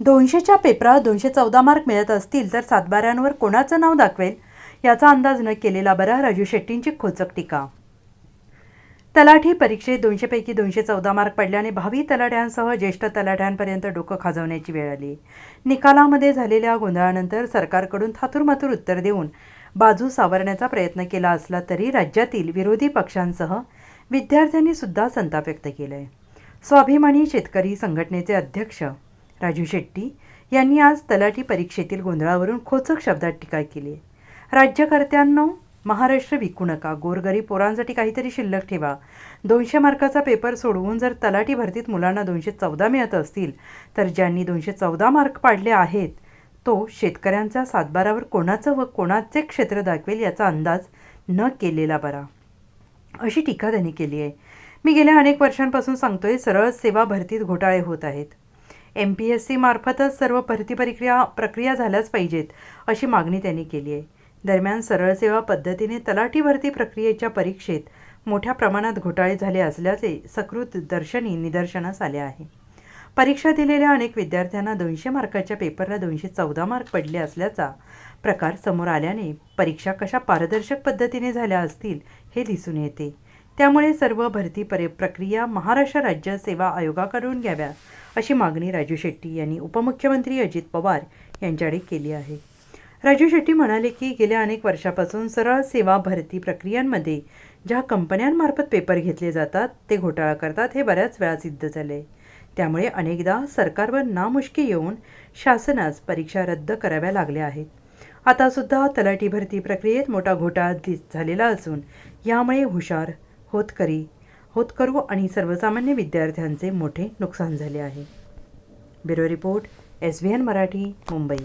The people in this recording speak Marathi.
दोनशेच्या पेपरात दोनशे चौदा मार्क मिळत असतील तर सातबाऱ्यांवर कोणाचं नाव दाखवेल? याचा अंदाज न केलेला बरा राजू शेट्टींची खोचक टीका. तलाठी परीक्षेत दोनशेपैकी दोनशे चौदा मार्क पडल्याने भावी तलाठ्यांसह ज्येष्ठ तलाठ्यांपर्यंत डोकं खाजवण्याची वेळ आली. निकालामध्ये झालेल्या गोंधळानंतर सरकारकडून थातुरमातुर उत्तर देऊन बाजू सावरण्याचा प्रयत्न केला असला तरी राज्यातील विरोधी पक्षांसह विद्यार्थ्यांनी सुद्धा संताप व्यक्त केला आहे स्वाभिमानी शेतकरी संघटनेचे अध्यक्ष राजू शेट्टी यांनी आज तलाठी परीक्षेतील गोंधळावरून खोचक शब्दात टीका केली. आहे राज्यकर्त्यांनो महाराष्ट्र विकू नका. गोरगरीब पोरांसाठी काहीतरी शिल्लक ठेवा. दोनशे मार्काचा पेपर सोडवून जर तलाठी भरतीत मुलांना दोनशे चौदा मिळत असतील तर ज्यांनी दोनशे चौदा मार्क पाडले आहेत तो शेतकऱ्यांचा सातबारावर कोणाचं व कोणाचे क्षेत्र दाखवेल याचा अंदाज न केलेला बरा. अशी टीका त्यांनी केली आहे. मी गेल्या अनेक वर्षांपासून सांगतोय सरळ सेवा भरतीत घोटाळे होत आहेत. एम पी एस सीमार्फतच सर्व भरती प्रक्रिया प्रक्रिया झाल्याच पाहिजेत अशी मागणी त्यांनी केली आहे. दरम्यान सरळ सेवा पद्धतीने तलाठी भरती प्रक्रियेच्या परीक्षेत मोठ्या प्रमाणात घोटाळे झाले असल्याचे सकृत दर्शनी निदर्शनास आले आहे. परीक्षा दिलेल्या अनेक विद्यार्थ्यांना दोनशे मार्काच्या पेपरला दोनशे चौदा मार्क पडले असल्याचा प्रकार समोर आल्याने परीक्षा कशा पारदर्शक पद्धतीने झाल्या असतील हे दिसून येते. त्यामुळे सर्व भरती परे प्रक्रिया महाराष्ट्र राज्य सेवा आयोगाकडून घ्याव्या अशी मागणी राजू शेट्टी यांनी उपमुख्यमंत्री अजित पवार यांच्याकडे केली आहे. राजू शेट्टी म्हणाले की गेल्या अनेक वर्षापासून सरळ सेवा भरती प्रक्रियांमध्ये ज्या कंपन्यांमार्फत पेपर घेतले जातात ते घोटाळा करतात हे बऱ्याच वेळा सिद्ध झाले. त्यामुळे अनेकदा सरकारवर नामुष्की येऊन शासनास परीक्षा रद्द कराव्या लागल्या आहेत. आता सुद्धा तलाठी भरती प्रक्रियेत मोठा घोटाळा दिस झालेला असून यामुळे हुशार होतकरी होतकरू आणि सर्वसामान्य विद्यार्थ्यांचे मोठे नुकसान झाले आहे. Bureau report S V N Marathi Mumbai.